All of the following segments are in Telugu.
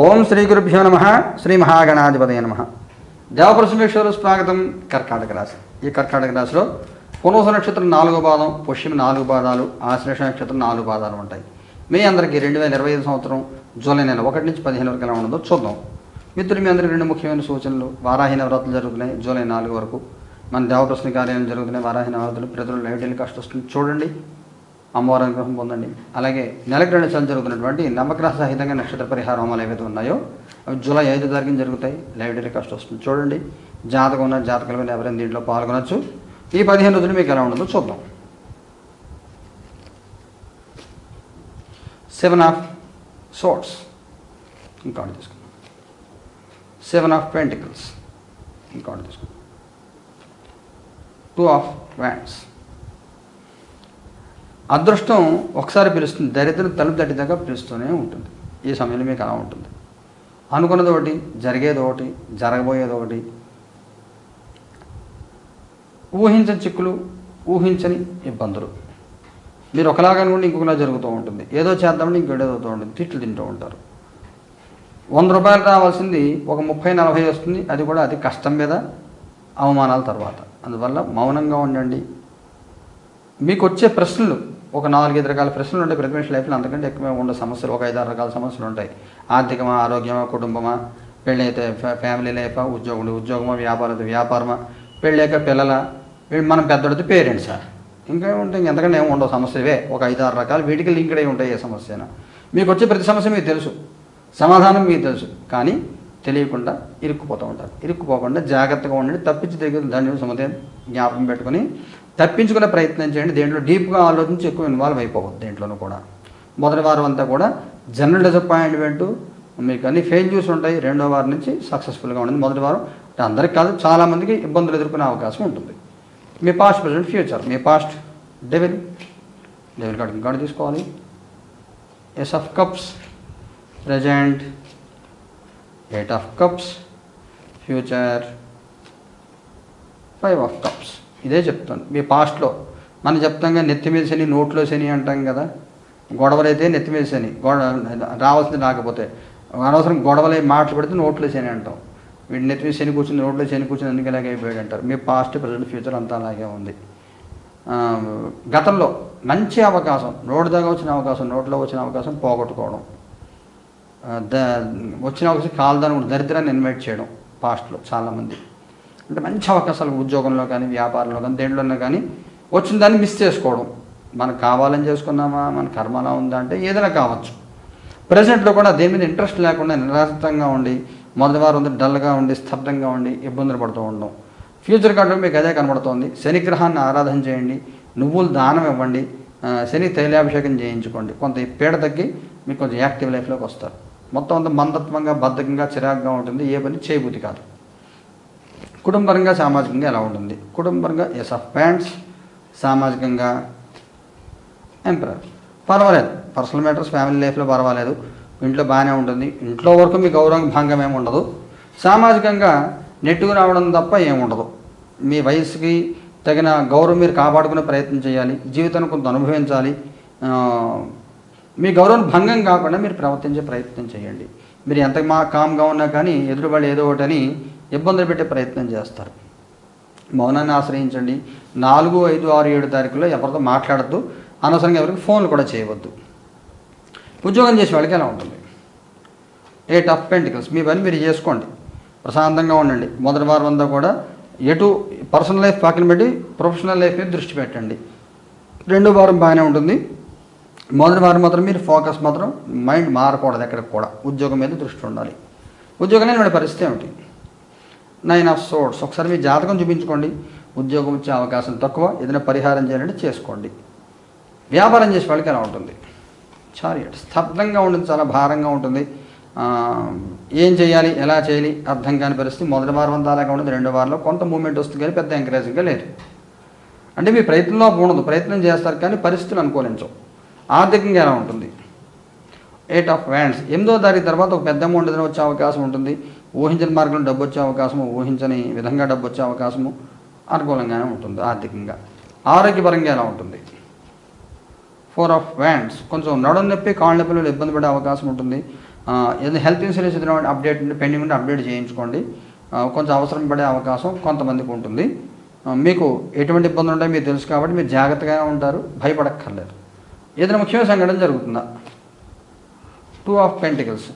ఓం శ్రీ గురుభ్యో నమ శ్రీ మహాగణాధిపతయ నమ. దేవపరశుమేశ్వర స్వాగతం కర్కాటక రాశి. ఈ కర్కాటక రాశిలో పునోస నక్షత్రం నాలుగో పాదం పుష్యమి నాలుగు పాదాలు ఆశ్లేష నక్షత్రం నాలుగు పాదాలు ఉంటాయి. మీ అందరికీ రెండు వేల ఇరవై ఐదు సంవత్సరం జూలై నెల ఒకటి నుంచి పదిహేను వరకు ఎలా ఉండదో చూద్దాం. మిత్రులు మీ అందరికీ రెండు ముఖ్యమైన సూచనలు. వారాహి నవరాత్రులు జరుగుతున్నాయి జూలై నాలుగు వరకు. మన దేవప్రశ్న కార్యాలయం జరుగుతున్నాయి. వారాహి నవరాత్రులు ప్రజలు లైవ్ టెలికాస్ట్ వస్తుంది. చూడండి. అమ్మవారి అనుగ్రహం పొందండి. అలాగే నెలకు రెండు సార్లు జరుగుతున్నటువంటి నమ్మగ్రహ సహితంగా నక్షత్ర పరిహార హోమాలు ఏవైతే ఉన్నాయో అవి జూలై ఐదు తారీఖున జరుగుతాయి. లైబ్రరీ కాస్ట్ వస్తుంది. చూడండి. జాతకం ఉన్న జాతకాల మీద ఎవరైనా దీంట్లో పాల్గొనొచ్చు. ఈ పదిహేను రోజులు మీకు ఎలా ఉండదో చూద్దాం. సెవెన్ ఆఫ్ సోట్స్ ఇంకా తీసుకుందాం. Seven of pentacles. ఇంకా తీసుకుందాం. Two of wands. అదృష్టం ఒకసారి పిలుస్తుంది దరిద్రం తలుపు తట్టిదాకా పిలుస్తూనే ఉంటుంది. ఈ సమయంలో మీకు అలా ఉంటుంది. అనుకున్నది ఒకటి జరిగేది ఒకటి జరగబోయేది ఒకటి. ఊహించని చిక్కులు ఊహించని ఇబ్బందులు. మీరు ఒకలాగా అనుకుంటే ఇంకొకలా జరుగుతూ ఉంటుంది. ఏదో చేద్దామని ఇంకేదో అవుతూ ఉంటుంది. తిట్లు తింటూ ఉంటారు. వంద రూపాయలు రావాల్సింది ఒక ముప్పై నలభై వస్తుంది. అది కూడా అది కష్టం మీద అవమానాల తర్వాత. అందువల్ల మౌనంగా ఉండండి. మీకు వచ్చే ప్రశ్నలు ఒక నాలుగైదు రకాల ప్రశ్నలు ఉంటాయి. ప్రతి మనిషి లైఫ్లో అంతకంటే ఎక్కువ ఉండే సమస్యలు ఒక ఐదారు రకాల సమస్యలు ఉంటాయి. ఆర్థికమా ఆరోగ్యమా కుటుంబమా? పెళ్ళి అయితే ఫ్యామిలీ లైఫా ఉద్యోగులు ఉద్యోగమా వ్యాపారం అయితే వ్యాపారమా? పెళ్ళాక పిల్లల? వీళ్ళు మనం పెద్దోడితే పేరెంట్సా ఇంకా ఉంటే ఎంతకంటే ఏమి ఉండవు సమస్యవే ఒక ఐదారు రకాలు వీటికి లింక్డ్ అయి ఉంటాయి ఏ సమస్యనా. మీకు వచ్చే ప్రతి సమస్య మీకు తెలుసు. సమాధానం మీకు తెలుసు. కానీ తెలియకుండా ఇరుక్కుపోతూ ఉంటారు. ఇరుక్కుపోకుండా జాగ్రత్తగా ఉండండి తప్పించి తిరిగి దాన్ని సమతే జ్ఞాపకం పెట్టుకొని తప్పించుకునే ప్రయత్నం చేయండి. దేంట్లో డీప్గా ఆలోచించి ఎక్కువ ఇన్వాల్వ్ అయిపోవద్దు దేంట్లోనూ కూడా. మొదటి వారం అంతా కూడా జనరల్ డిసప్పాయింట్మెంట్ మీకు అన్ని ఫెయిల్యూర్స్ ఉంటాయి. రెండో వారం నుంచి సక్సెస్ఫుల్గా ఉంటుంది మొదటి వారం అంటే అందరికి కాదు చాలామందికి ఇబ్బందులు ఎదుర్కొనే అవకాశం ఉంటుంది. మీ పాస్ట్ ప్రజెంట్ ఫ్యూచర్ మీ పాస్ట్ డెవిల్ డెవిల్ కార్డు ఇంకా తీసుకోవాలి. Ace of cups present eight of cups future five of cups ఇదే చెప్తాను. మీ పాస్ట్లో మనం చెప్తాం కదా నెత్తి మీద శని నోట్లో శని అంటాం కదా. గొడవలైతే నెత్తి మీద శని. గొడవ రావాల్సింది రాకపోతే. అనవసరం గొడవలు మాటలు పెడితే నోట్లో శని అంటాం. వీడి నెత్తి మీద శని కూర్చుని నోట్లో శని కూర్చుని అందుకు ఇలాగే అయిపోయాడు అంటారు. మీ పాస్ట్ ప్రజెంట్ ఫ్యూచర్ అంతా అలాగే ఉంది. గతంలో మంచి అవకాశం రోడ్డు దాకా వచ్చిన అవకాశం నోట్లో వచ్చిన అవకాశం పోగొట్టుకోవడం. వచ్చిన ఒకసారి కాలదాని దరిద్రాన్ని ఇన్వైట్ చేయడం పాస్ట్లో చాలామంది. అంటే మంచి అవకాశాలు ఉద్యోగంలో కానీ వ్యాపారంలో కానీ దేంట్లోనే కానీ వచ్చిన దాన్ని మిస్ చేసుకోవడం. మనకు కావాలని చేసుకున్నామా? మన కర్మ అలా ఉందా అంటే ఏదైనా కావచ్చు. ప్రజెంట్లో కూడా దేని మీద ఇంట్రెస్ట్ లేకుండా నిరాశంగా ఉండి మొదటి వారు అంతా డల్గా ఉండి స్తబ్దంగా ఉండి ఇబ్బందులు పడుతూ ఉండడం. ఫ్యూచర్ కార్డులో మీకు అదే కనబడుతోంది. శనిగ్రహాన్ని ఆరాధన చేయండి. నువ్వులు దానం ఇవ్వండి. శని తైలాభిషేకం చేయించుకోండి. కొంత పీడ తగ్గి మీకు కొంచెం యాక్టివ్ లైఫ్లోకి వస్తారు. మొత్తం అంతా మందత్వంగా బద్ధకంగా చిరాగ్గా ఉంటుంది. ఏ పని చేయబుద్ధి కాదు. కుటుంబరంగా సామాజికంగా ఎలా ఉంటుంది? కుటుంబరంగా ఎస్ ఆఫ్ ప్యాంట్స్ సామాజికంగా ఎంపరర్ పర్వాలేదు. పర్సనల్ మ్యాటర్స్ ఫ్యామిలీ లైఫ్లో పర్వాలేదు. ఇంట్లో బాగానే ఉంటుంది. ఇంట్లో వరకు మీ గౌరవం భంగం ఏమి ఉండదు. సామాజికంగా నెట్టుకు రావడం తప్ప ఏముండదు మీ వయసుకి తగిన గౌరవం మీరు కాపాడుకునే ప్రయత్నం చేయాలి. జీవితాన్ని కొంత అనుభవించాలి. మీ గౌరవం భంగం కాకుండా మీరు ప్రవర్తించే ప్రయత్నం చేయండి. మీరు ఎంత మా కామ్గా ఉన్నా కానీ ఎదురు వాళ్ళు ఏదో ఒకటని ఇబ్బందులు పెట్టే ప్రయత్నం చేస్తారు. మౌనాన్ని ఆశ్రయించండి. నాలుగు ఐదు ఆరు ఏడు తారీఖులో ఎవరితో మాట్లాడద్దు. అనవసరంగా ఎవరికి ఫోన్లు కూడా చేయవద్దు. ఉద్యోగం చేసే వాళ్ళకి ఎలా ఉంటుంది? ఎయిట్ ఆఫ్ పెంటికల్స్ మీ పని మీరు చేసుకోండి. ప్రశాంతంగా ఉండండి. మొదటి వారం అంతా కూడా ఎటు పర్సనల్ లైఫ్ పక్కన పెట్టి ప్రొఫెషనల్ లైఫ్ మీద దృష్టి పెట్టండి. రెండో వారం బాగానే ఉంటుంది. మొదటి వారం మాత్రం మీరు ఫోకస్ మాత్రం మైండ్ మారకూడదు ఎక్కడికి కూడా. ఉద్యోగం మీద దృష్టి ఉండాలి. ఉద్యోగం లేని వాడి పరిస్థితి ఏమిటి? నైన్ ఆఫ్ సోర్స్ ఒకసారి మీ జాతకం చూపించుకోండి. ఉద్యోగం వచ్చే అవకాశం తక్కువ. ఏదైనా పరిహారం చేయాలంటే చేసుకోండి. వ్యాపారం చేసే వాళ్ళకి ఎలా ఉంటుంది? చారియట్ స్తబ్దంగా ఉంటుంది చాలా భారంగా ఉంటుంది. ఏం చేయాలి? ఎలా చేయాలి? అర్థం కాని పరిస్థితి. మొదటి వారం అంతా అలాగే ఉంటుంది. రెండో వారంలో కొంత మూమెంట్ వస్తుంది కానీ పెద్ద ఎంకరేజింగ్గా లేదు. అంటే మీ ప్రయత్నంలో ఉండదు. ప్రయత్నం చేస్తారు కానీ పరిస్థితులు అనుకూలించవు. ఆర్థికంగా ఎలా ఉంటుంది? ఎయిట్ ఆఫ్ వ్యాండ్స్ ఎనిమిదో తారీఖు తర్వాత ఒక పెద్ద అమౌంట్ ఏదైనా వచ్చే అవకాశం ఉంటుంది. ఊహించని మార్గంలో డబ్బు వచ్చే అవకాశము ఊహించని విధంగా డబ్బు వచ్చే అవకాశము అనుకూలంగానే ఉంటుంది ఆర్థికంగా. ఆరోగ్యపరంగా ఎలా ఉంటుంది? ఫోర్ ఆఫ్ వ్యాండ్స్ కొంచెం నడుం నొప్పి కాళ్ళ నొప్పిలో ఇబ్బంది పడే అవకాశం ఉంటుంది. ఏదైనా హెల్త్ ఇన్సూరెన్స్ ఏదైనా అప్డేట్ ఉంటే పెండింగ్ ఉంటే అప్డేట్ చేయించుకోండి. కొంచెం అవసరం పడే అవకాశం కొంతమందికి ఉంటుంది. మీకు ఎటువంటి ఇబ్బందులు ఉంటాయో మీకు తెలుసు కాబట్టి మీరు జాగ్రత్తగా ఉంటారు. భయపడక్కర్లేదు. ఏదైనా ముఖ్యమైన సంఘటన జరుగుతుందా? టూ ఆఫ్ పెంటికల్స్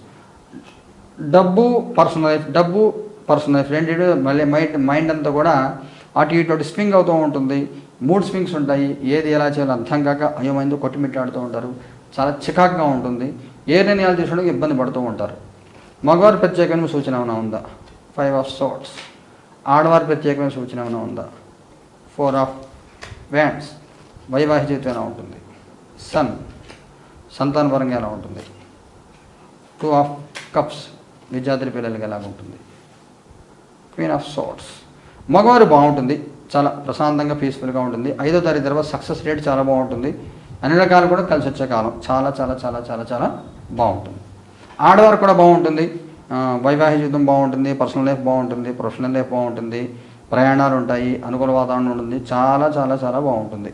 డబ్బు పర్సనల్ లైఫ్ డబ్బు పర్సనల్ లైఫ్ రెండు మళ్ళీ మైండ్ మైండ్ అంతా కూడా అటు ఇటు అటు స్వింగ్ అవుతూ ఉంటుంది. మూడ్ స్వింగ్స్ ఉంటాయి. ఏది ఎలా చేయాలో అర్థం కాక అయోమైందో కొట్టిమిట్టాడుతూ ఉంటారు. చాలా చికాకుగా ఉంటుంది. ఏ నిర్ణయాలు తీసుకోవడానికి ఇబ్బంది పడుతూ ఉంటారు. మగవారి ప్రత్యేకమైన సూచన ఏమైనా ఉందా? ఫైవ్ ఆఫ్ సోట్స్ ఆడవారి ప్రత్యేకమైన సూచన ఏమైనా ఉందా? ఫోర్ ఆఫ్ వ్యాండ్స్ వైవాహిక జీవితం ఉంటుంది? సన్ సంతానపరంగా ఎలా ఉంటుంది? టూ ఆఫ్ కప్స్ విద్యార్థుల పిల్లలకి ఎలా ఉంటుంది? క్వీన్ ఆఫ్ సోట్స్ మగవారు బాగుంటుంది చాలా ప్రశాంతంగా పీస్ఫుల్గా ఉంటుంది. ఐదో తారీఖు తర్వాత సక్సెస్ రేట్ చాలా బాగుంటుంది. అన్ని రకాలు కూడా కలిసి వచ్చే కాలం. చాలా చాలా చాలా చాలా చాలా బాగుంటుంది. ఆడవారు కూడా బాగుంటుంది. వైవాహిక జీవితం బాగుంటుంది పర్సనల్ లైఫ్ బాగుంటుంది ప్రొఫెషనల్ లైఫ్ బాగుంటుంది ప్రయాణాలు ఉంటాయి అనుకూల వాతావరణం ఉంటుంది. చాలా చాలా చాలా బాగుంటుంది.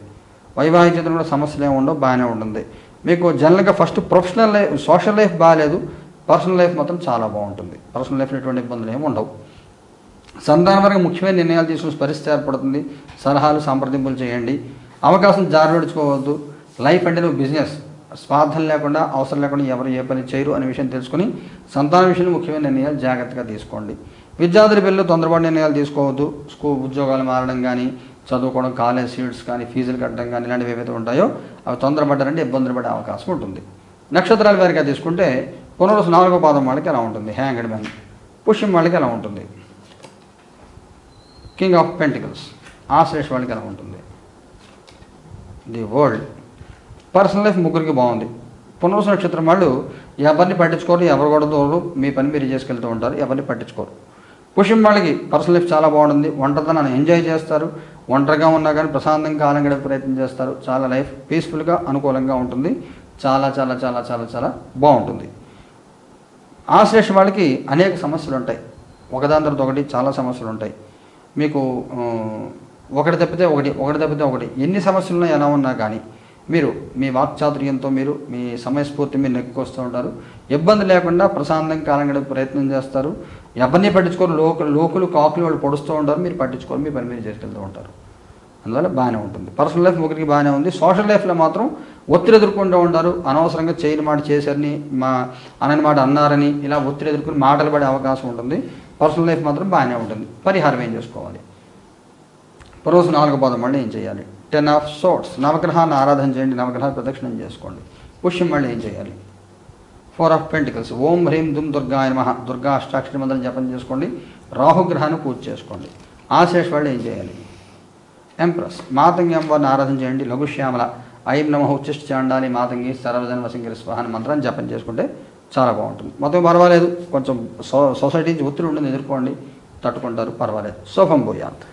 వైవాహిక కూడా సమస్యలు ఏమి ఉండవు బాగానే ఉంటుంది. మీకు జనరల్గా first professional life social life బాగాలేదు. పర్సనల్ లైఫ్ మాత్రం చాలా బాగుంటుంది. పర్సనల్ లైఫ్లో ఎటువంటి ఇబ్బందులు ఏమి ఉండవు. సంతానపరంగా ముఖ్యమైన నిర్ణయాలు తీసుకునే పరిస్థితి ఏర్పడుతుంది. సలహాలు సంప్రదింపులు చేయండి. అవకాశం జారవిడుచుకోవద్దు లైఫ్ అంటే నువ్వు బిజినెస్ స్వార్థం లేకుండా అవసరం లేకుండా ఎవరు ఏ పని చేయరు అనే విషయం తెలుసుకుని సంతాన విషయంలో ముఖ్యమైన నిర్ణయాలు జాగ్రత్తగా తీసుకోండి. విద్యార్థుల పిల్లలు తొందరపాటు నిర్ణయాలు తీసుకోవద్దు. స్కూల్ ఉద్యోగాలు మారడం కానీ చదువుకోవడం కాలేజ్ సీట్స్ కానీ ఫీజులు కట్టడం కానీ ఇలాంటివి ఏవైతే ఉంటాయో అవి తొందరపడ్డారంటే ఇబ్బందులు పడే అవకాశం ఉంటుంది. నక్షత్రాల వారిగా తీసుకుంటే పునరుసు నాలుగో పాదం వాళ్ళకి ఎలా ఉంటుంది? Hanged man. పుష్యం వాళ్ళకి ఎలా ఉంటుంది? King of pentacles. ఆశ్రేష్ వాళ్ళకి ఎలా ఉంటుంది? The world. పర్సనల్ లైఫ్ ముగ్గురికి బాగుంది. పునరుసు నక్షత్రం వాళ్ళు ఎవరిని పట్టించుకోరు ఎవరు కూడా దూరరు. మీ పని మీరు చేసుకెళ్తూ ఉంటారు ఎవరిని పట్టించుకోరు. పుష్యం వాళ్ళకి. పర్సనల్ లైఫ్ చాలా బాగుంటుంది. ఒంటరితనాన్ని ఎంజాయ్ చేస్తారు. ఒంటరిగా ఉన్నా కానీ ప్రశాంతంగా కాలం గడిపే ప్రయత్నం చేస్తారు. చాలా లైఫ్ పీస్ఫుల్గా అనుకూలంగా ఉంటుంది. చాలా చాలా చాలా చాలా చాలా బాగుంటుంది. ఆశ్లేష వాళ్ళకి అనేక సమస్యలు ఉంటాయి. ఒకదాని తర్వాత ఒకటి చాలా సమస్యలు ఉంటాయి. మీకు ఒకటి తప్పితే ఒకటి ఒకటి తప్పితే ఒకటి. ఎన్ని సమస్యలు ఉన్నా ఎలా ఉన్నా కానీ మీరు మీ వాక్చాతుర్యంతో మీరు మీ సమయస్ఫూర్తి మీరు నెక్కొస్తూ ఉంటారు. ఇబ్బంది లేకుండా ప్రశాంతంగా కాలం గడిపే ప్రయత్నం చేస్తారు. ఎవరిని పట్టించుకోరు. లోకల్ లోకలు కాకులు వాళ్ళు పొడుస్తూ ఉంటారు. మీరు పట్టించుకోరు. మీ పని మీరు చేసుకెళ్తూ ఉంటారు. అందువల్ల బాగానే ఉంటుంది. పర్సనల్ లైఫ్ ఒకరికి బాగానే ఉంది. సోషల్ లైఫ్లో మాత్రం ఒత్తిడి ఎదుర్కొంటూ ఉంటారు. అనవసరంగా చేయని మాట చేశారని మా అనని మాట అన్నారని ఇలా ఒత్తిడి ఎదుర్కొని మాటలు పడే అవకాశం ఉంటుంది. పర్సనల్ లైఫ్ మాత్రం బాగానే ఉంటుంది. పరిహారం ఏం చేసుకోవాలి? రోజు నాలుగు పదం మళ్ళీ ఏం చేయాలి? Ten of swords. నవగ్రహాన్ని ఆరాధన చేయండి. నవగ్రహాలు ప్రదక్షిణం చేసుకోండి. పుష్యం మళ్ళీ ఏం చేయాలి? ఫోర్ ఆఫ్ పెంటికల్స్ ఓం హ్రీం దుమ్ దుర్గా నమ. దుర్గా అష్టాక్షరి మంత్రం జపం చేసుకోండి. రాహుగ్రహాన్ని పూజ చేసుకోండి. ఆశేష్ వాళ్ళు ఏం చేయాలి? ఎంప్రెస్ మాతంగి అమ్మవారిని ఆరాధన చేయండి లఘుశ్యామల ఐం నమ ఉచ్చిష్ట చాండాలి. మాతంగి సర్వజన వసింగిరి స్వహాన్ని మంత్రం జపం చేసుకుంటే చాలా బాగుంటుంది. మొత్తం పర్వాలేదు. కొంచెం సో సొసైటీ నుంచి ఒత్తిడి ఉంటుంది ఎదుర్కోండి. తట్టుకుంటారు. పర్వాలేదు. శోభం భూయాంత్.